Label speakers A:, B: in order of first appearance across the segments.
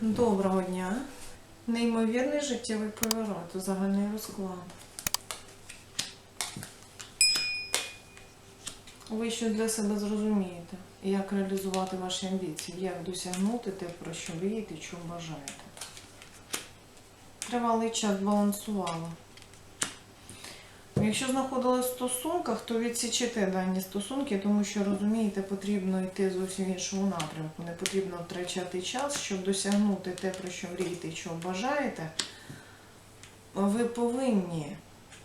A: Доброго дня. Неймовірний життєвий поворот, загальний розклад. Ви щось для себе зрозумієте, як реалізувати ваші амбіції, як досягнути те, про що мрієте, чого бажаєте. Тривалий час балансувала. Якщо знаходились в стосунках, то відсічите дані стосунки, тому що розумієте, потрібно йти зовсім в іншому напрямку. Не потрібно втрачати час, щоб досягнути те, про що мрієте і чого бажаєте. Ви повинні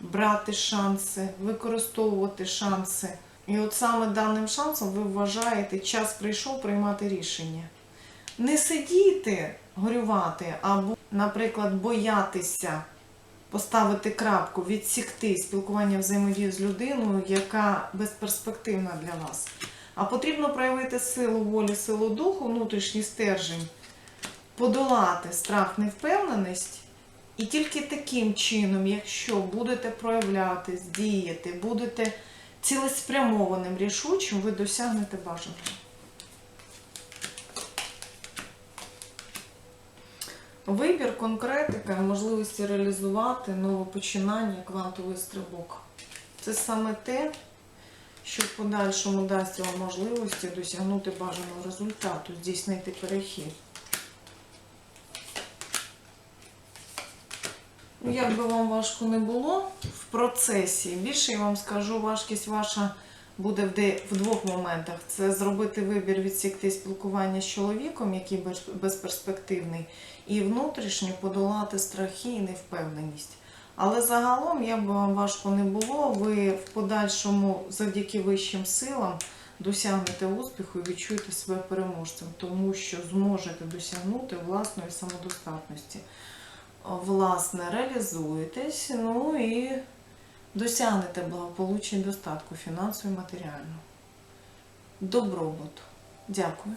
A: брати шанси, використовувати шанси. І от саме даним шансом ви вважаєте, час прийшов приймати рішення. Не сидіти, горювати, або, наприклад, боятися поставити крапку, відсікти спілкування взаємодію з людиною, яка безперспективна для вас. А потрібно проявити силу волі, силу духу, внутрішній стержень, подолати страх, невпевненість. І тільки таким чином, якщо будете проявляти, діяти, будете цілеспрямованим, рішучим, ви досягнете бажаного. Вибір, конкретика, можливості реалізувати нове починання, квантовий стрибок. Це саме те, що в подальшому дасть вам можливості досягнути бажаного результату, здійснити перехід. Ну, Як би вам важко не було в процесі, більше я вам скажу, важкість ваша буде в, двох моментах: це зробити вибір, відсікти спілкування з чоловіком, який без- безперспективний, і внутрішньо подолати страхи і невпевненість. Але загалом, як би вам важко не було, ви в подальшому, завдяки вищим силам, досягнете успіху і відчуєте себе переможцем, тому що зможете досягнути власної самодостатності. Власне, реалізуєтесь, ну і досягнете благополуччя і достатку фінансово і матеріально. Добробуту. Дякую.